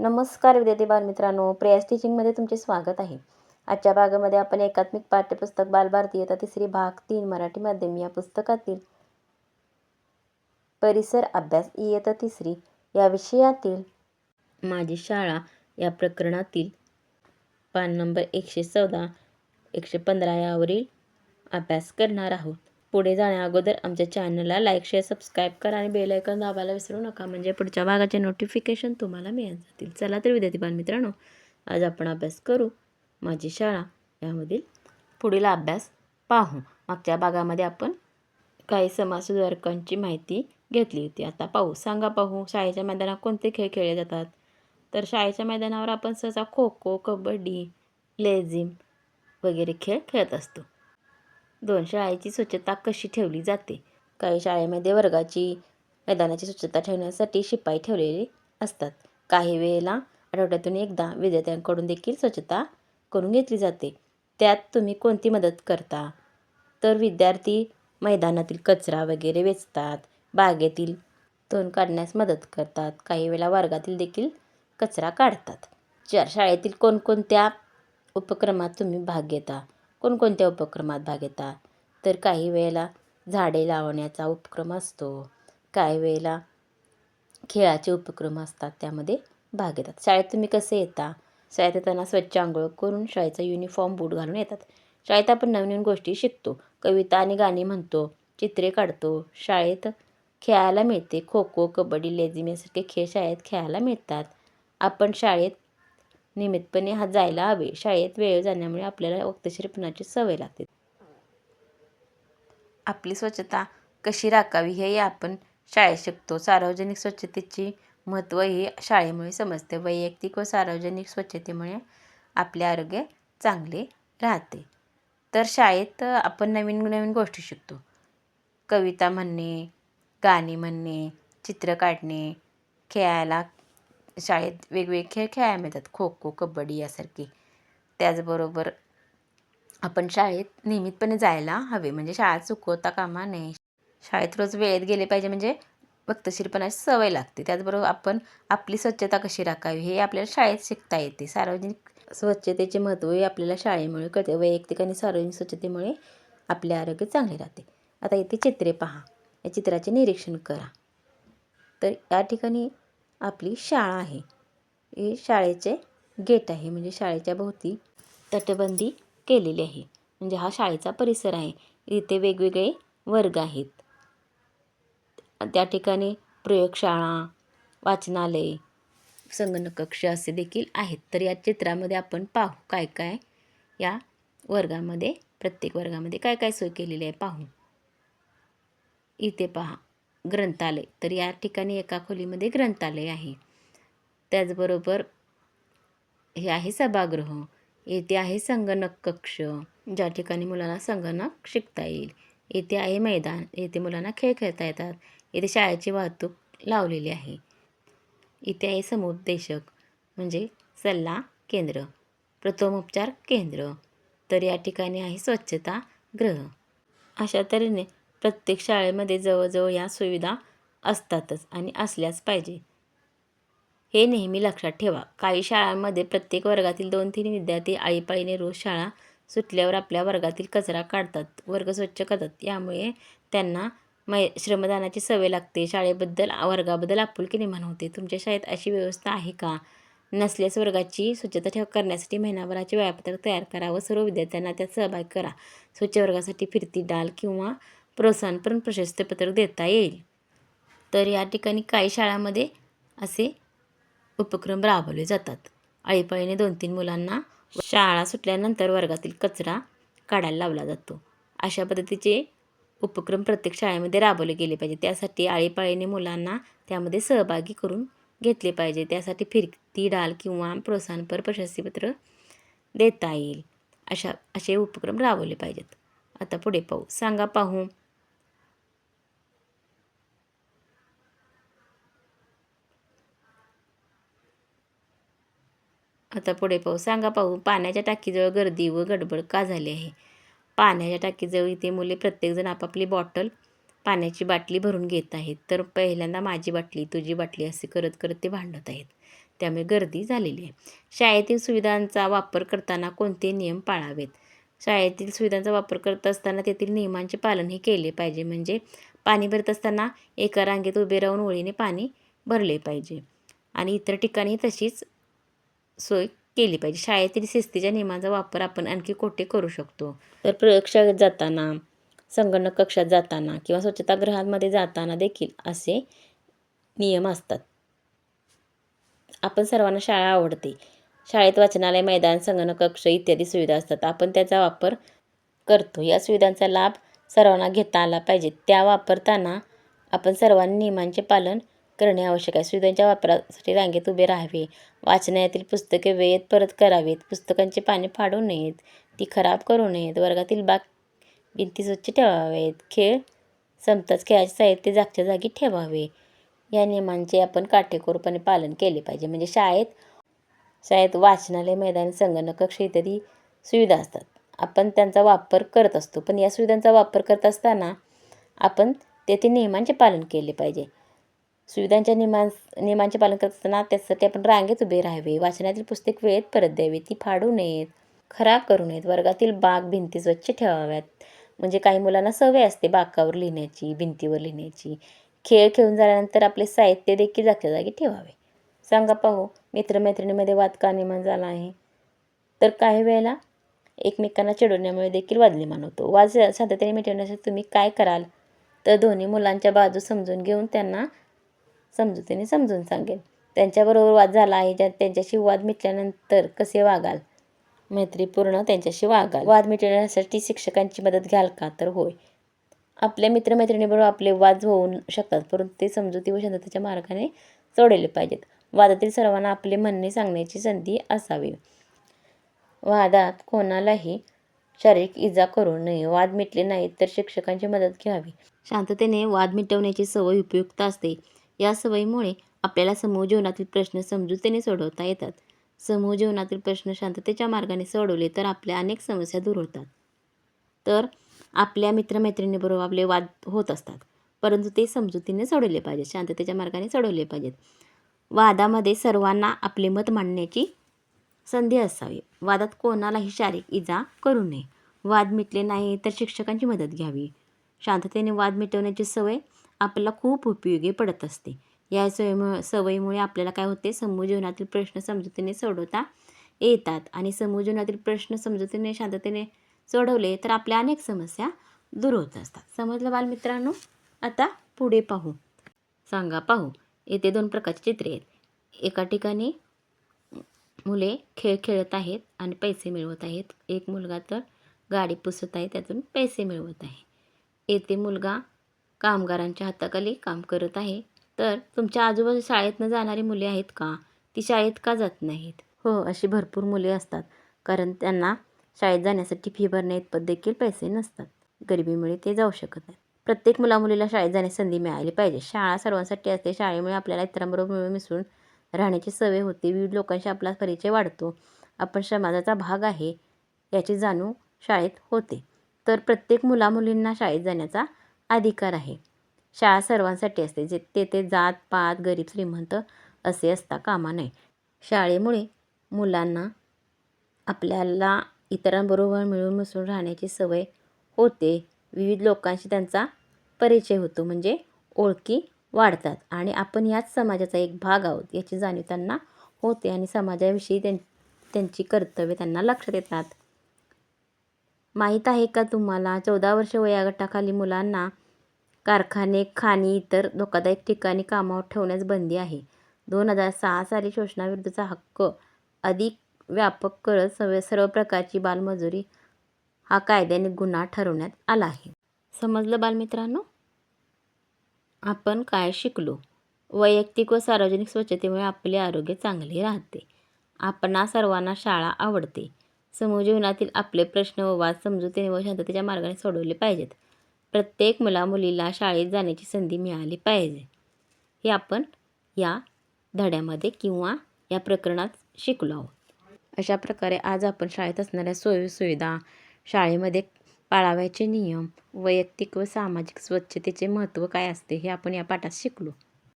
नमस्कार विद्यार्थी बालमित्रांनो प्रेयस टीचिंगमध्ये तुमचे स्वागत आहे. आजच्या भागामध्ये आपण एकात्मिक पाठ्यपुस्तक बालभारती येता तिसरी भाग तीन मराठी माध्यम या पुस्तकातील परिसर अभ्यास इयत्ता तिसरी या विषयातील माझी शाळा या प्रकरणातील पान नंबर एकशे चौदा एकशे पंधरा यावरील अभ्यास करणार आहोत. पुढे जाण्याअगोदर आमच्या चॅनलला लाईक शेअर सबस्क्राईब करा आणि बेल आयकॉन दाबायला विसरू नका. म्हणजे पुढच्या भागाचे नोटिफिकेशन तुम्हाला मिळत जातील. चला तर विद्यार्थी बालमित्रांनो आज आपण अभ्यास करू माझी शाळा. यामधील पुढील अभ्यास पाहू. मागच्या भागामध्ये आपण काही समाजसुधारकांची माहिती घेतली होती. आता पाहू. सांगा पाहू. शाळेच्या मैदानात कोणते खेळ खेळले जातात? तर शाळेच्या मैदानावर आपण सहसा खो खो कबड्डी लेझिम वगैरे खेळ खेळत असतो. दोन शाळेची स्वच्छता कशी ठेवली जाते? काही शाळेमध्ये वर्गाची मैदानाची स्वच्छता ठेवण्यासाठी शिपाई ठेवलेले असतात. काही वेळेला आठवड्यातून एकदा विद्यार्थ्यांकडून देखील स्वच्छता करून घेतली जाते. त्यात तुम्ही कोणती मदत करता? तर विद्यार्थी मैदानातील कचरा वगैरे वेचतात बागेतील तण काढण्यास मदत करतात काही वेळेला वर्गातील देखील कचरा काढतात. चार शाळेतील कोणकोणत्या उपक्रमात तुम्ही भाग घेता? कोणकोणत्या उपक्रमात भाग घेता तर काही वेळेला झाडे लावण्याचा उपक्रम असतो. काही वेळेला खेळाचे उपक्रम असतात त्यामध्ये भाग घेतात. शाळेत तुम्ही कसे येता? शाळेत येताना स्वच्छ आंघोळ करून शाळेचा युनिफॉर्म बूट घालून येतात. शाळेत आपण नवीन नवीन गोष्टी शिकतो. कविता आणि गाणी म्हणतो चित्रे काढतो. शाळेत खेळायला मिळते. खो खो कबड्डी लेझिम यासारखे खेळ शाळेत खेळायला मिळतात. आपण शाळेत नियमितपणे हा जायला हवे. शाळेत वेळ जाण्यामुळे आपल्याला वक्तशीरपणाची सवय लागते. आपली स्वच्छता कशी राखावी हे आपण शाळेत शिकतो. सार्वजनिक स्वच्छतेची महत्त्व हे शाळेमुळे समजते. वैयक्तिक व सार्वजनिक स्वच्छतेमुळे आपले आरोग्य चांगले राहते. तर शाळेत आपण नवीन नवीन गोष्टी शिकतो. कविता म्हणणे गाणी म्हणणे चित्र काढणे खेळायला शाळेत वेगवेगळे खेळ खेळायला मिळतात. खो खो कबड्डी यासारखे. त्याचबरोबर आपण शाळेत नियमितपणे जायला हवे. म्हणजे शाळा चुकवता कामा नये. शाळेत रोज वेळेत गेले पाहिजे म्हणजे वक्तशीरपणाची सवय लागते. त्याचबरोबर आपण आपली स्वच्छता कशी राखावी हे आपल्याला शाळेत शिकता येते. सार्वजनिक स्वच्छतेचे महत्त्व हे आपल्याला शाळेमुळे कळते. वैयक्तिक आणि सार्वजनिक स्वच्छतेमुळे आपले आरोग्य चांगले राहते. आता इथे चित्रे पहा. या चित्राचे निरीक्षण करा. तर या ठिकाणी आपली शाळा आहे. हे शाळेचे गेट आहे. म्हणजे शाळेच्या भोवती तटबंदी केलेली आहे. म्हणजे हा शाळेचा परिसर आहे. इथे वेगवेगळे वर्ग आहेत. त्या ठिकाणी प्रयोगशाळा वाचनालय संगणक कक्ष असे देखील आहेत. तर या चित्रामध्ये आपण पाहू काय काय या वर्गामध्ये प्रत्येक वर्गामध्ये काय काय सोय केलेली आहे पाहू. इथे पहा. ग्रंथालय. तर या ठिकाणी एका खोलीमध्ये ग्रंथालय आहे. त्याचबरोबर हे आहे सभागृह. येथे आहे संगणक कक्ष ज्या ठिकाणी मुलांना संगणक शिकता येईल. येथे आहे मैदान. येथे मुलांना खेळ खेळता येतात. येथे शाळेची वाहतूक लावलेली आहे. इथे आहे समुपदेशक म्हणजे सल्ला केंद्र प्रथमोपचार केंद्र. तर या ठिकाणी आहे स्वच्छता ग्रह अशा तऱ्हेने प्रत्येक शाळेमध्ये जवळजवळ या सुविधा असतातच आणि असल्याच पाहिजे. हे नेहमी लक्षात ठेवा. काही शाळांमध्ये प्रत्येक वर्गातील दोन तीन विद्यार्थी आळीपाळीने रोज शाळा सुटल्यावर आपल्या वर्गातील कचरा काढतात वर्ग स्वच्छ करतात. यामुळे त्यांना मै श्रमदानाची सवय लागते. शाळेबद्दल वर्गाबद्दल आपुलकी निर्माण होते. तुमच्या शाळेत अशी व्यवस्था आहे का? नसल्यास वर्गाची स्वच्छता ठेव करण्यासाठी महिनाभराचे वेळापत्रक तयार करा व सर्व विद्यार्थ्यांना त्यात सहभाग करा. स्वच्छ वर्गासाठी फिरती डाल किंवा प्रोत्साहनपर प्रशस्तीपत्रक देता येईल. तर या ठिकाणी काही शाळांमध्ये असे उपक्रम राबवले जातात. आळीपाळीने दोन तीन मुलांना शाळा सुटल्यानंतर वर्गातील कचरा काढायला लावला जातो. अशा पद्धतीचे उपक्रम प्रत्येक शाळेमध्ये राबवले गेले पाहिजे त्यासाठी आळीपाळीने मुलांना त्यामध्ये सहभागी करून घेतले पाहिजे. त्यासाठी फिरती डाल किंवा प्रोत्साहनपर प्रशस्तीपत्र देता येईल. अशा असे उपक्रम राबवले पाहिजेत. आता पुढे पाहू. सांगा पाहू. आता पुढे पाहू. सांगा पाहू पाण्याच्या टाकीजवळ गर्दी व गडबड का झाली आहे? पाण्याच्या टाकीजवळ इथे मुले प्रत्येकजण आपापली बॉटल पाण्याची बाटली भरून घेत आहेत. तर पहिल्यांदा माझी बाटली तुझी बाटली असे करत करत ते भांडत आहेत. त्यामुळे गर्दी झालेली आहे. शाळेतील सुविधांचा वापर करताना कोणते नियम पाळावेत? शाळेतील सुविधांचा वापर करत असताना तेथील नियमांचे पालनही केले पाहिजे. म्हणजे पाणी भरत असताना एका रांगेत उभे राहून ओळीने पाणी भरले पाहिजे. आणि इतर ठिकाणी तशीच सोय केली पाहिजे. शाळेतील शिस्तीच्या नियमांचा वापर आपण आणखी कोठे करू शकतो. तर प्रयोगशाळेत जाताना संगणक कक्षात जाताना किंवा स्वच्छतागृहांमध्ये जाताना देखील असे नियम असतात. आपण सर्वांना शाळा आवडते. शाळेत वाचनालय मैदान संगणक कक्ष इत्यादी सुविधा असतात. आपण त्याचा वापर करतो. या सुविधांचा लाभ सर्वांना घेता आला पाहिजे. त्या वापरताना आपण सर्वांनी नियमांचे पालन करणे आवश्यक आहे. सुविधांच्या वापरासाठी रांगेत उभे राहावे. वाचनालयातील पुस्तके वेळेत परत करावीत. पुस्तकांची पाने फाडू नयेत. ती खराब करू नयेत. वर्गातील बाग भिंती स्वच्छ ठेवावेत. खेळ संपताच खेळाचे साहित्य जागच्या जागी ठेवावे. या नियमांचे आपण काटेकोरपणे पालन केले पाहिजे. म्हणजे शाळेत शाळेत वाचनालय मैदान संगणक कक्ष इत्यादी सुविधा असतात. आपण त्यांचा वापर करत असतो. पण या सुविधांचा वापर करत असताना आपण तेथे नियमांचे पालन केले पाहिजे. सुविधांच्या नियमां नियमांचे पालन करत असताना त्यासाठी आपण रांगेत उभे राहावे. वाचनातील पुस्तक वेळेत परत द्यावी. ती फाडू नयेत. खराब करू नयेत. वर्गातील बाग भिंती स्वच्छ ठेवाव्यात. म्हणजे काही मुलांना सवय असते बाकावर लिहिण्याची भिंतीवर लिहिण्याची. खेळ खेळून झाल्यानंतर आपले साहित्य देखील जागच्या जागी ठेवावे. सांगा पाहू मित्रमैत्रिणीमध्ये वाद का निर्माण झाला आहे? तर काही वेळेला एकमेकांना चिडवण्यामुळे देखील वाद निर्माण होतो. वाद सातत्याने मिटवण्यासाठी तुम्ही काय कराल? तर दोन्ही मुलांच्या बाजू समजून घेऊन त्यांना समजुतीने समजून सांगेल त्यांच्याबरोबर वाद झाला आहे ज्या त्यांच्याशी वाद मिटल्यानंतर कसे वागाल? मैत्रीपूर्ण त्यांच्याशी वागाल. वाद मिटवण्यासाठी शिक्षकांची मदत घ्याल का? तर होय. आपल्या मित्रमैत्रिणीबरोबर आपले वाद होऊ शकतात परंतु ते समजुती व शांततेच्या मार्गाने सोडवले पाहिजेत. वादातील सर्वांना आपले म्हणणे सांगण्याची संधी असावी. वादात कोणालाही शारीरिक इजा करू नये. वाद मिटले नाहीत तर शिक्षकांची मदत घ्यावी. शांततेने वाद मिटवण्याची सवय उपयुक्त असते. या सवयीमुळे आपल्याला समूह जीवनातील प्रश्न समजुतीने सोडवता येतात. समूह जीवनातील प्रश्न शांततेच्या मार्गाने सोडवले तर आपल्या अनेक समस्या दूर होतात. तर आपल्या मित्रमैत्रिणीबरोबर आपले वाद होत असतात परंतु ते समजुतीने सोडवले पाहिजेत शांततेच्या मार्गाने सोडवले पाहिजेत. वादामध्ये सर्वांना आपले मत मांडण्याची संधी असावी. वादात कोणालाही शारीरिक इजा करू नये. वाद मिटले नाही तर शिक्षकांची मदत घ्यावी. शांततेने वाद मिटवण्याची सवय आपल्याला खूप उपयोगी पडत असते. या सवयीमुळे सवयीमुळे आपल्याला काय होते? समूह जीवनातील प्रश्न समजुतीने सोडवता येतात आणि समूह जीवनातील प्रश्न समजुतीने शांततेने सोडवले तर आपल्या अनेक समस्या दूर होत असतात. समजलं बालमित्रांनो? आता पुढे पाहू. सांगा पाहू. येथे दोन प्रकारची चित्रे आहेत. एका ठिकाणी मुले खेळ खेळत आहेत आणि पैसे मिळवत आहेत. एक मुलगा तर गाडी पुसत आहे त्यातून पैसे मिळवत आहे. येथे मुलगा कामगारांच्या हाताखाली काम करत आहे. तर तुमच्या आजूबाजू शाळेतनं जाणारी मुले आहेत का? ती शाळेत का जात नाहीत? हो अशी भरपूर मुले असतात. कारण त्यांना शाळेत जाण्यासाठी फी भरण्या इतपत देखील पैसे नसतात. गरिबीमुळे ते जाऊ शकत नाहीत. प्रत्येक मुलामुलीला शाळेत जाण्याची संधी मिळाली पाहिजे. शाळा सर्वांसाठी असते. शाळेमुळे आपल्याला इतरांबरोबर मिळून मिसळून राहण्याची सवय होते. विविध लोकांशी आपला परिचय वाढतो. आपण समाजाचा भाग आहे याची जाणीव शाळेत होते. तर प्रत्येक मुलामुलींना शाळेत जाण्याचा अधिकार आहे. शाळा सर्वांसाठी असते जे तेथे जात पात गरीब श्रीमंत असे असता कामा नये. शाळेमुळे मुलांना आपल्याला इतरांबरोबर मिळून मिसळून राहण्याची सवय होते. विविध लोकांशी त्यांचा परिचय होतो म्हणजे ओळखी वाढतात आणि आपण याच समाजाचा एक भाग आहोत याची जाणीव त्यांना होते आणि समाजाविषयी त्यां त्यांची कर्तव्य त्यांना लक्षात येतात. माहीत आहे का तुम्हाला? चौदा वर्ष वयागटाखाली मुलांना कारखाने खाणी इतर धोकादायक ठिकाणी कामावर ठेवण्यास बंदी आहे. दोन हजार सहा साली शोषणाविरुद्धचा हक्क अधिक व्यापक करत सर्व सर्व प्रकारची बालमजुरी हा कायद्याने गुन्हा ठरवण्यात आला आहे. समजलं बालमित्रांनो? आपण काय शिकलो? वैयक्तिक व सार्वजनिक स्वच्छतेमुळे आपले आरोग्य चांगले राहते. आपणा सर्वांना शाळा आवडते. समूह जीवनातील आपले प्रश्न व वाद समजुतीने व शांततेच्या मार्गाने सोडवले पाहिजेत. प्रत्येक मुला मुलीला शाळेत जाण्याची संधी मिळाली पाहिजे. हे आपण या धड्यामध्ये किंवा या प्रकरणात शिकलो आहोत. अशा प्रकारे आज आपण शाळेत असणाऱ्या सोयीसुविधा शाळेमध्ये पाळाव्याचे नियम वैयक्तिक व सामाजिक स्वच्छतेचे महत्त्व काय असते हे आपण या पाठात शिकलो.